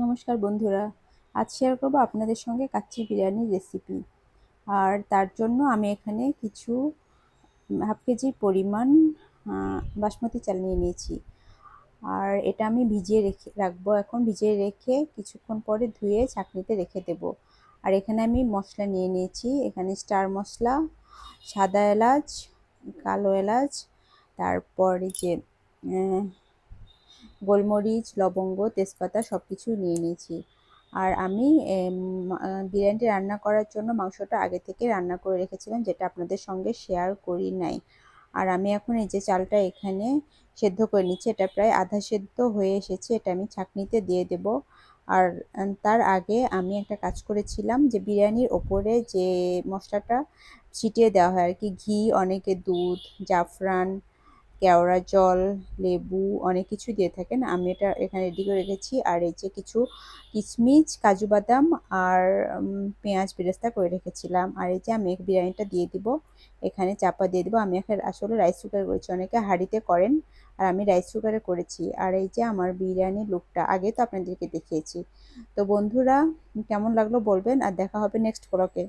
নমস্কার বন্ধুরা। আজ শেয়ার করব আপনাদের সঙ্গে কাচ্চি বিরিয়ানির রেসিপি আর তার জন্য আমি এখানে কিছু হাফ কেজি পরিমাণ বাসমতি চাল নিয়ে নিয়েছি। আর এটা আমি ভিজিয়ে রেখে, রাখব এখন। ভিজিয়ে রেখে কিছুক্ষণ পরে ধুয়ে চাকনিতে রেখে দেব। আর এখানে আমি মশলা নিয়ে নিয়েছি। এখানে স্টার মশলা, সাদা এলাচ, কালো এলাচ, তারপরে যে গোলমরিচ, লবঙ্গ, তেজপাতা সব কিছু নিয়ে নিয়েছি। আর আমি বিরিয়ানিটি রান্না করার জন্য মাংসটা আগে থেকে রান্না করে রেখেছিলাম, যেটা আপনাদের সঙ্গে শেয়ার করি নাই। আর আমি এখন এই যে চালটা এখানে সেদ্ধ করে নিচ্ছি, এটা প্রায় আধা সেদ্ধ হয়ে এসেছে, এটা আমি ছাঁকনিতে দিয়ে দেব। আর তার আগে আমি একটা কাজ করেছিলাম যে বিরিয়ানির ওপরে যে মশলাটা ছিটিয়ে দেওয়া হয় আর কি, ঘি, অনেকে দুধ, জাফরান কেওড়া জল, লেবু অনেক কিছু দিয়ে থাকেন। আমি এটা এখানে রেডি করে রেখেছি। আর এই যে কিছু কিশমিচ কাজু বাদাম আর পেঁয়াজ বেরেস্তা করে রেখেছিলাম। আর এই যে আমি বিরিয়ানিটা দিয়ে দিব। এখানে চাপা দিয়ে দিব। আমি এখানে আসলে রাইস কুকার করেছি। অনেকে হাঁড়িতে করেন আর আমি রাইস কুকারে করেছি। আর এই যে আমার বিরিয়ানির লুকটা আগে তো আপনাদেরকে দেখিয়েছি। তো বন্ধুরা, কেমন লাগল বলবেন? আর দেখা হবে নেক্সট ব্লকে